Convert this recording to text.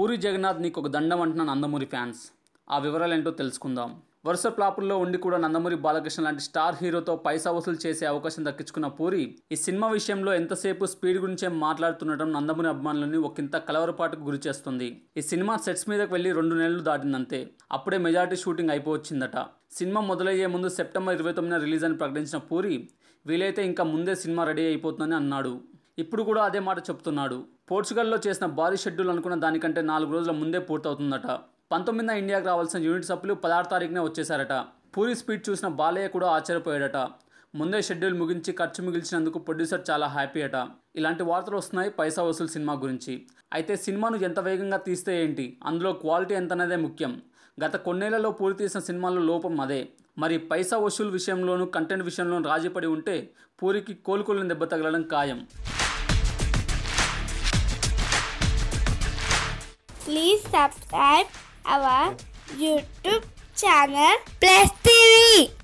పూరి జగన్నాథ్ నీకు ఒక దండం అంటున్న నందమూరి ఫ్యాన్స్. ఆ వివరాలు ఏంటో తెలుసుకుందాం. వరుస ఫ్లాపుల్లో ఉండి కూడా నందమూరి బాలకృష్ణ లాంటి స్టార్ హీరోతో పైసా వసూలు చేసే అవకాశం దక్కించుకున్న పూరి ఈ సినిమా విషయంలో ఎంతసేపు స్పీడ్ గురించే మాట్లాడుతుండటం నందమూరి అభిమానులని ఒకంత కలవరపాటుకు గురి చేస్తుంది. ఈ సినిమా సెట్స్ మీదకి వెళ్ళి రెండు నెలలు దాటిందంతే. అప్పుడే మెజారిటీ షూటింగ్ అయిపోవచ్చిందట. సినిమా మొదలయ్యే ముందు సెప్టెంబర్ ఇరవై తొమ్మిదిన రిలీజ్ అని ప్రకటించిన పూరి వీలైతే ఇంకా ముందే సినిమా రెడీ అయిపోతుందని అన్నాడు. ఇప్పుడు కూడా అదే మాట చెప్తున్నాడు. పోర్చుగల్లో చేసిన భారీ షెడ్యూల్ అనుకున్న దానికంటే నాలుగు రోజుల ముందే పూర్తవుతుందట. పంతొమ్మిదిన ఇండియాకి రావాల్సిన యూనిట్ సభ్యులు పదహారు తారీఖునే వచ్చేశారట. పూరి స్పీడ్ చూసిన బాలయ్య కూడా ఆశ్చర్యపోయాడట. ముందే షెడ్యూల్ ముగించి ఖర్చు మిగిల్చినందుకు ప్రొడ్యూసర్ చాలా హ్యాపీ అట. ఇలాంటి వార్తలు వస్తున్నాయి పైసా వసూలు సినిమా గురించి. అయితే సినిమాను ఎంత వేగంగా తీస్తే ఏంటి? అందులో క్వాలిటీ ఎంత అనేదే ముఖ్యం. గత కొన్నేళ్ళలో పూరి తీసిన సినిమాల్లో లోపం అదే. మరి పైసా వసూలు విషయంలోనూ కంటెంట్ విషయంలోనూ రాజీపడి ఉంటే పూరికి కోలుకోలేని దెబ్బ తగలడం ఖాయం. Please subscribe our YouTube channel Plus TV.